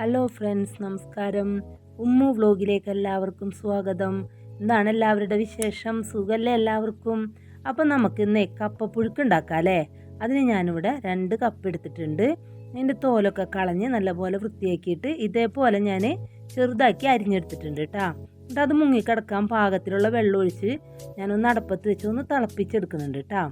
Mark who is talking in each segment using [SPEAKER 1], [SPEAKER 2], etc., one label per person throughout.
[SPEAKER 1] Hello friends നമസ്കാരം. ഉമ്മു വ്ലോഗിലേക്ക് എല്ലാവർക്കും സ്വാഗതം. എന്താണ് എല്ലാവരുടെ വിശേഷം? സുഖമല്ലേ എല്ലാവർക്കും? അപ്പം നമുക്ക് ഇന്ന് കപ്പപ്പുഴുക്ക് ഉണ്ടാക്കാം അല്ലേ? അതിന് ഞാനിവിടെ രണ്ട് കപ്പ് എടുത്തിട്ടുണ്ട്. അതിന്റെ തോലൊക്കെ കളഞ്ഞ് നല്ലപോലെ വൃത്തിയാക്കിയിട്ട് ഇതേപോലെ ഞാൻ ചെറുതാക്കി അരിഞ്ഞെടുത്തിട്ടുണ്ട് കേട്ടോ. എന്നിട്ട് അത് മുങ്ങിക്കിടക്കാൻ പാകത്തിലുള്ള വെള്ളം ഒഴിച്ച് ഞാനൊന്ന് അടപ്പത്ത് വെച്ച് ഒന്ന് തിളപ്പിച്ചെടുക്കുന്നുണ്ട് കേട്ടോ.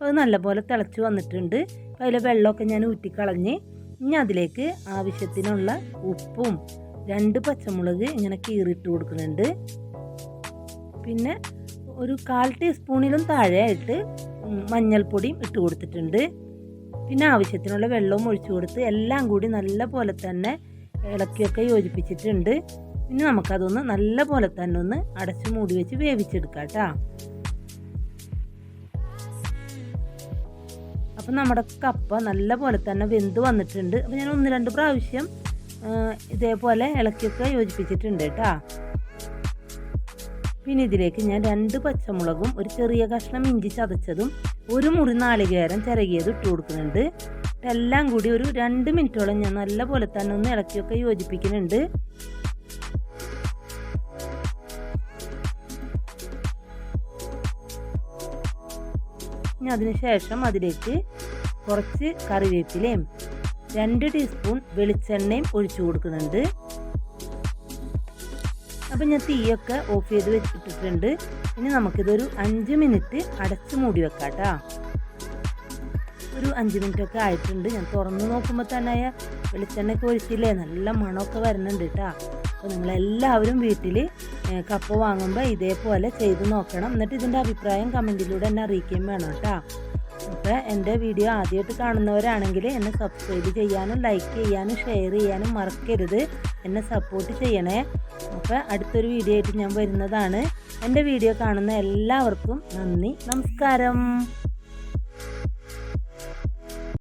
[SPEAKER 1] അത് നല്ലപോലെ തിളച്ച് വന്നിട്ടുണ്ട്. അപ്പോൾ അതിലെ വെള്ളമൊക്കെ ഞാൻ ഊറ്റിക്കളഞ്ഞ് ഇനി അതിലേക്ക് ആവശ്യത്തിനുള്ള ഉപ്പും രണ്ട് പച്ചമുളക് ഇങ്ങനെ കീറിയിട്ട് കൊടുക്കുന്നുണ്ട്. പിന്നെ ഒരു കാൽ ടീസ്പൂണിലും താഴെയായിട്ട് മഞ്ഞൾപ്പൊടിയും ഇട്ട് കൊടുത്തിട്ടുണ്ട്. പിന്നെ ആവശ്യത്തിനുള്ള വെള്ളവും ഒഴിച്ചു കൊടുത്ത് എല്ലാം കൂടി നല്ല പോലെ തന്നെ ഇളക്കിയൊക്കെ യോജിപ്പിച്ചിട്ടുണ്ട്. ഇനി നമുക്കതൊന്ന് നല്ല പോലെ തന്നെ ഒന്ന് അടച്ച് മൂടി വെച്ച് വേവിച്ചെടുക്കാം കേട്ടോ. അപ്പം നമ്മുടെ കപ്പ നല്ല പോലെ തന്നെ വെന്ത് വന്നിട്ടുണ്ട്. അപ്പം ഞാൻ ഒന്ന് രണ്ട് പ്രാവശ്യം ഇതേപോലെ ഇളക്കിയൊക്കെ യോജിപ്പിച്ചിട്ടുണ്ട് കേട്ടോ. പിന്നെ ഇതിലേക്ക് ഞാൻ രണ്ട് പച്ചമുളകും ഒരു ചെറിയ കഷ്ണം ഇഞ്ചി ചതച്ചതും ഒരു മുറി നാളികേരം ചിരകിയത് ഇട്ട് കൊടുക്കുന്നുണ്ട്. എല്ലാം കൂടി ഒരു രണ്ട് മിനിറ്റോളം ഞാൻ നല്ല പോലെ തന്നെ ഒന്ന് ഇളക്കിയൊക്കെ യോജിപ്പിക്കുന്നുണ്ട്. ഇനി അതിനുശേഷം അതിലേക്ക് കുറച്ച് കറിവേപ്പിലയും രണ്ട് ടീസ്പൂൺ വെളിച്ചെണ്ണയും ഒഴിച്ചു കൊടുക്കുന്നുണ്ട്. അപ്പം ഞാൻ തീയൊക്കെ ഓഫ് ചെയ്ത് വെച്ചിട്ടിട്ടുണ്ട്. ഇനി നമുക്കിതൊരു അഞ്ച് മിനിറ്റ് അടച്ചു മൂടി വെക്കാം ഒരു അഞ്ച് മിനിറ്റ് ഒക്കെ ആയിട്ടുണ്ട്. ഞാൻ തുറന്ന് നോക്കുമ്പോൾ തന്നെ വെളിച്ചെണ്ണയൊക്കെ ഒഴിച്ചില്ലേ? നല്ല മണമൊക്കെ വരുന്നുണ്ട് കേട്ടോ അപ്പോൾ നിങ്ങളെല്ലാവരും വീട്ടിൽ കപ്പ വാങ്ങുമ്പോൾ ഇതേപോലെ ചെയ്ത് നോക്കണം. എന്നിട്ട് ഇതിന്റെ അഭിപ്രായം കമന്റിലൂടെ എന്നെ അറിയിക്കുകയും വേണം കേട്ടോ. അപ്പോൾ എന്റെ വീഡിയോ ആദ്യമായിട്ട് കാണുന്നവരാണെങ്കിൽ എന്നെ സബ്സ്ക്രൈബ് ചെയ്യാനും ലൈക്ക് ചെയ്യാനും ഷെയർ ചെയ്യാനും മറക്കരുത്. എന്നെ സപ്പോർട്ട് ചെയ്യണേ. അപ്പോൾ അടുത്തൊരു വീഡിയോ ആയിട്ട് ഞാൻ വരുന്നതാണ്. എന്റെ വീഡിയോ കാണുന്ന എല്ലാവർക്കും നന്ദി. നമസ്കാരം.